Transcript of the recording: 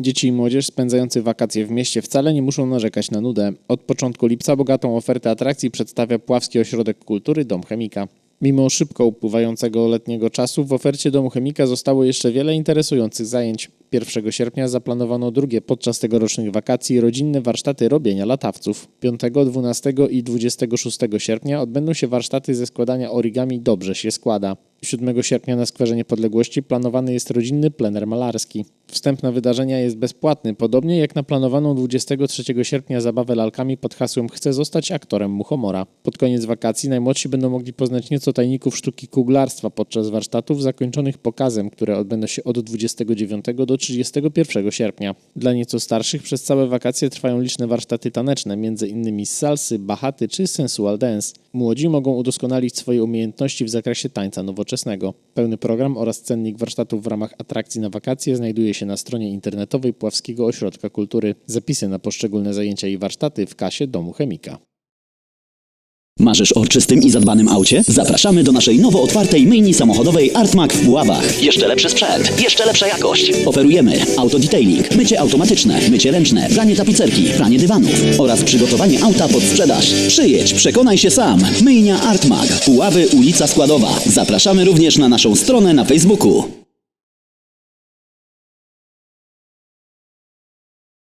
Dzieci i młodzież spędzający wakacje w mieście wcale nie muszą narzekać na nudę. Od początku lipca bogatą ofertę atrakcji przedstawia Puławski Ośrodek Kultury Dom Chemika. Mimo szybko upływającego letniego czasu w ofercie Domu Chemika zostało jeszcze wiele interesujących zajęć. 1 sierpnia zaplanowano drugie podczas tegorocznych wakacji rodzinne warsztaty robienia latawców. 5, 12 i 26 sierpnia odbędą się warsztaty ze składania origami Dobrze się składa. 7 sierpnia na Skwerze Niepodległości planowany jest rodzinny plener malarski. Wstęp na wydarzenia jest bezpłatny, podobnie jak na planowaną 23 sierpnia zabawę lalkami pod hasłem Chcę zostać aktorem Muchomora. Pod koniec wakacji najmłodsi będą mogli poznać nieco tajników sztuki kuglarstwa podczas warsztatów zakończonych pokazem, które odbędą się od 29 do 31 sierpnia. Dla nieco starszych przez całe wakacje trwają liczne warsztaty taneczne, m.in. z salsy, bachaty czy sensual dance. Młodzi mogą udoskonalić swoje umiejętności w zakresie tańca nowoczesnego. Pełny program oraz cennik warsztatów w ramach atrakcji na wakacje znajduje się na stronie internetowej Pławskiego Ośrodka Kultury. Zapisy na poszczególne zajęcia i warsztaty w kasie Domu Chemika. Marzysz o czystym i zadbanym aucie? Zapraszamy do naszej nowo otwartej myjni samochodowej Artmac w Puławach. Jeszcze lepszy sprzęt, jeszcze lepsza jakość. Oferujemy autodetailing, mycie automatyczne, mycie ręczne, pranie tapicerki, pranie dywanów oraz przygotowanie auta pod sprzedaż. Przyjedź, przekonaj się sam. Myjnia Artmac, Puławy, ulica Składowa. Zapraszamy również na naszą stronę na Facebooku.